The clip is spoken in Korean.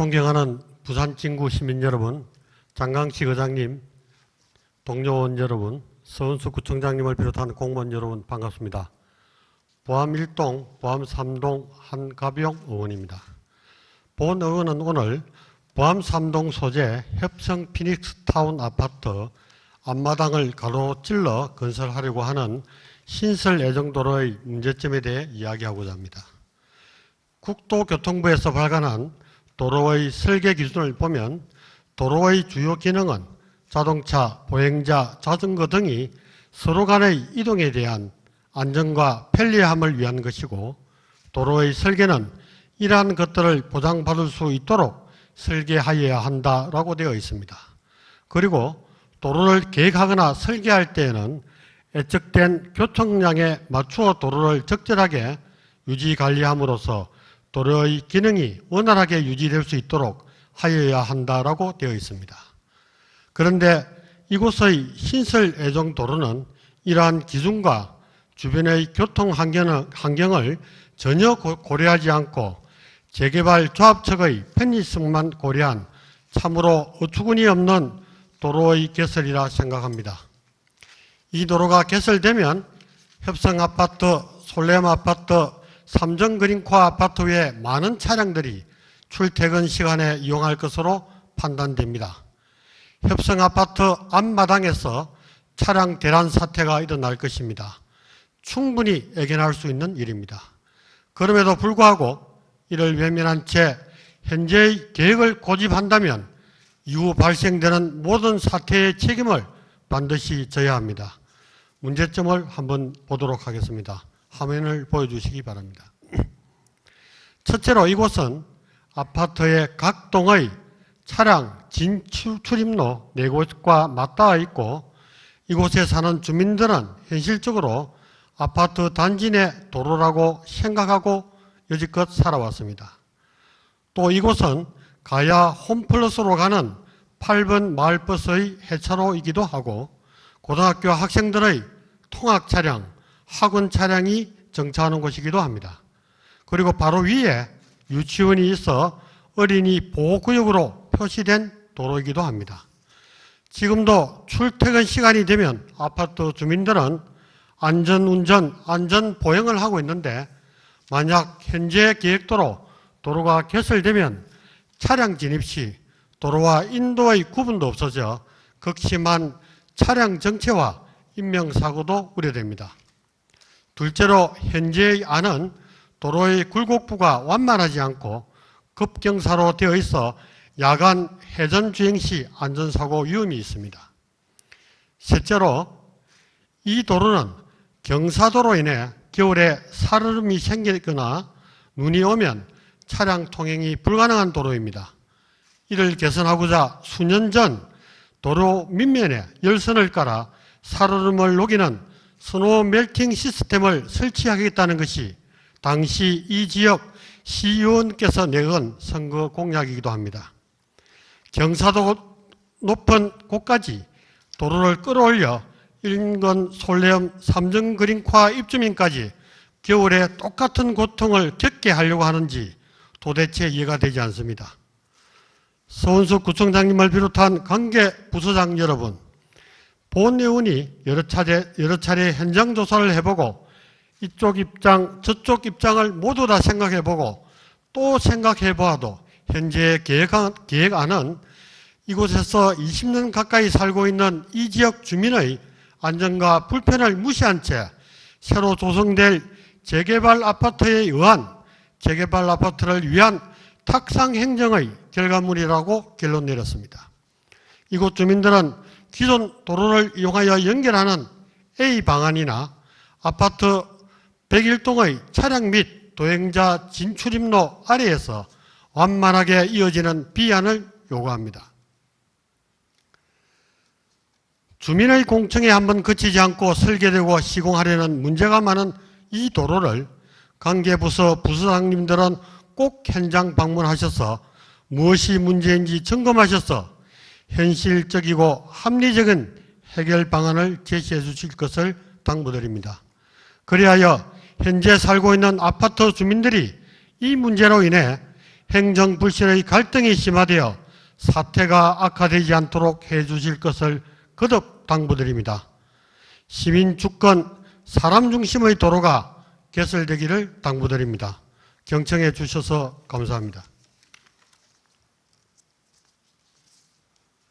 존경하는 부산 진구 시민 여러분, 장강식 의장님, 동료원 여러분, 서은수 구청장님을 비롯한 공무원 여러분 반갑습니다. 보암 1동, 보암 3동 한가병 의원입니다. 본 의원은 오늘 보암 3동 소재 협성 피닉스 타운 아파트 앞마당을 가로질러 건설하려고 하는 신설 애정도로의 문제점에 대해 이야기하고자 합니다. 국토교통부에서 발간한 도로의 설계 기준을 보면 도로의 주요 기능은 자동차, 보행자, 자전거 등이 서로 간의 이동에 대한 안전과 편리함을 위한 것이고 도로의 설계는 이러한 것들을 보장받을 수 있도록 설계하여야 한다라고 되어 있습니다. 그리고 도로를 계획하거나 설계할 때에는 애측된 교통량에 맞추어 도로를 적절하게 유지 관리함으로써 도로의 기능이 원활하게 유지될 수 있도록 하여야 한다라고 되어 있습니다. 그런데 이곳의 신설 애정 도로는 이러한 기준과 주변의 교통 환경을, 전혀 고- 고려하지 않고 재개발 조합측의 편의성만 고려한 참으로 어처구니 없는 도로의 개설이라 생각합니다. 이 도로가 개설되면 협성 아파트, 솔렘 아파트, 삼정 그린코 아파트 외 많은 차량들이 출퇴근 시간에 이용할 것으로 판단됩니다. 협성 아파트 앞마당에서 차량 대란 사태가 일어날 것입니다. 충분히 예견할 수 있는 일입니다. 그럼에도 불구하고 이를 외면한 채 현재의 계획을 고집한다면 이후 발생되는 모든 사태의 책임을 반드시 져야 합니다. 문제점을 한번 보도록 하겠습니다. 화면을 보여주시기 바랍니다. 첫째로 이곳은 아파트의 각 동의 차량 진출입로 네 곳과 맞닿아 있고 이곳에 사는 주민들은 현실적으로 아파트 단지 내 도로라고 생각하고 여지껏 살아왔습니다. 또 이곳은 가야 홈플러스로 가는 8번 마을버스의 해차로이기도 하고 고등학교 학생들의 통학 차량, 학원 차량이 정차하는 곳이기도 합니다. 그리고 바로 위에 유치원이 있어 어린이 보호구역으로 표시된 도로이기도 합니다. 지금도 출퇴근 시간이 되면 아파트 주민들은 안전운전, 안전보행을 하고 있는데 만약 현재 계획도로 도로가 개설되면 차량 진입 시 도로와 인도의 구분도 없어져 극심한 차량 정체와 인명사고도 우려됩니다. 둘째로 현재의 안은 도로의 굴곡부가 완만하지 않고 급경사로 되어 있어 야간 회전 주행 시 안전사고 위험이 있습니다. 셋째로 이 도로는 경사도로 인해 겨울에 살얼음이 생기거나 눈이 오면 차량 통행이 불가능한 도로입니다. 이를 개선하고자 수년 전 도로 밑면에 열선을 깔아 살얼음을 녹이는 스노우 멜팅 시스템을 설치하겠다는 것이 당시 이 지역 시의원께서 내건 선거 공약이기도 합니다. 경사도 높은 곳까지 도로를 끌어올려 인근 솔레엄 삼정 그린화 입주민까지 겨울에 똑같은 고통을 겪게 하려고 하는지 도대체 이해가 되지 않습니다. 서은석 구청장님을 비롯한 관계 부서장 여러분, 본 의원이 여러 차례, 여러 차례 현장 조사를 해보고 이쪽 입장, 저쪽 입장을 모두 다 생각해보고 또 생각해보아도 현재 계획안, 계획안은 이곳에서 20년 가까이 살고 있는 이 지역 주민의 안전과 불편을 무시한 채 새로 조성될 재개발 아파트에 의한 재개발 아파트를 위한 탁상 행정의 결과물이라고 결론 내렸습니다. 이곳 주민들은 기존 도로를 이용하여 연결하는 A 방안이나 아파트 101동의 차량 및 도행자 진출입로 아래에서 완만하게 이어지는 B안을 요구합니다. 주민의 공청에 한번 그치지 않고 설계되고 시공하려는 문제가 많은 이 도로를 관계부서 부서장님들은 꼭 현장 방문하셔서 무엇이 문제인지 점검하셔서 현실적이고 합리적인 해결 방안을 제시해 주실 것을 당부드립니다. 그리하여 현재 살고 있는 아파트 주민들이 이 문제로 인해 행정 불신의 갈등이 심화되어 사태가 악화되지 않도록 해 주실 것을 거듭 당부드립니다. 시민 주권 사람 중심의 도로가 개설되기를 당부드립니다. 경청해 주셔서 감사합니다.